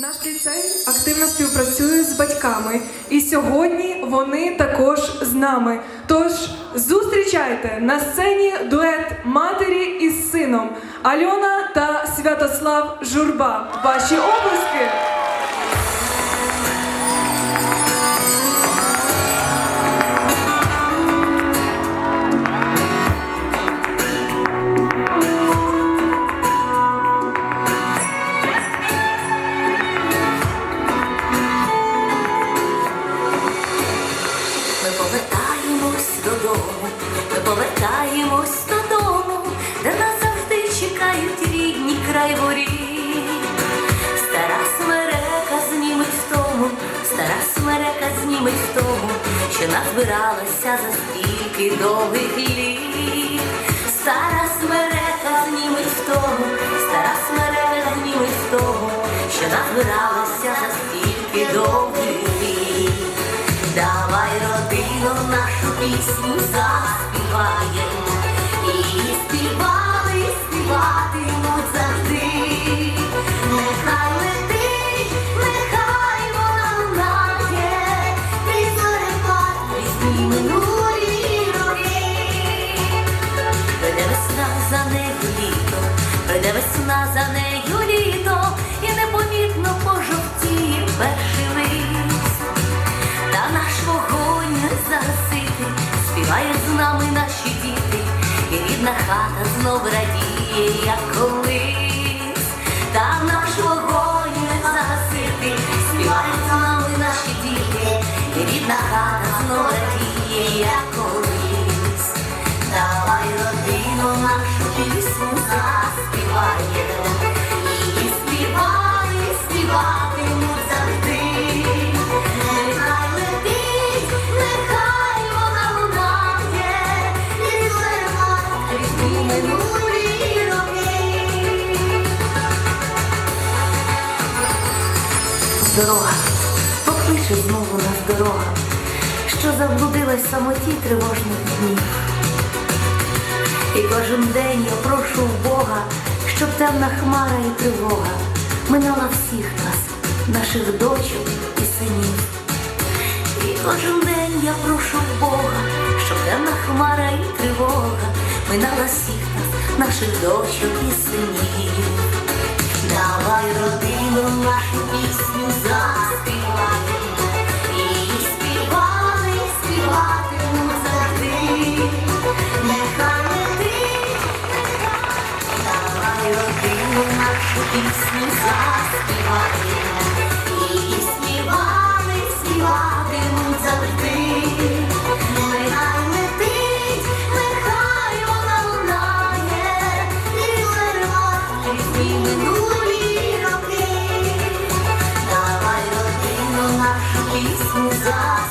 Наш ліцей активно співпрацює з батьками, і сьогодні вони також з нами. Тож зустрічайте на сцені дует матері із сином Альона та Святослав Журба. Ваші облиски! Повертаємось додому, ми повертаємось додому, де нас завжди чекають рідні край воріт. Стара смерека зніметь втому, стара смерека зніметь втому, що назбиралася за стільки довгих літ. Стара смерека зніметь втому, стара смерека зніметь втому, що назбиралася пісню заспіваємо І співали, і співатимуть завжди. Нехай летить, нехай вона лунає Ти зорепад, минулі роки. Прийде весна за нею літо, прийде весна за нею рідна хата знов радіє, як колись, та наш вогонь не загасити, співають з нами наші діти, рідна хата знов радіє, як колись. Давай родину нашу пісню заспіваємо, Дорога, покличе знову нас дорога, що заблудилась в самоті тривожних днів. І кожен день я прошу Бога, щоб темна хмара і тривога минала всіх нас, наших дочок і синів. І кожен день я прошу Бога, щоб темна хмара і тривога минала всіх нас, наших дочок і синів. Пісню заспіваємо і співали, і співатимуть завжди. Нехай летить, нехай вона лунає, і зерва крізь минулі роки. Давай родину нашу.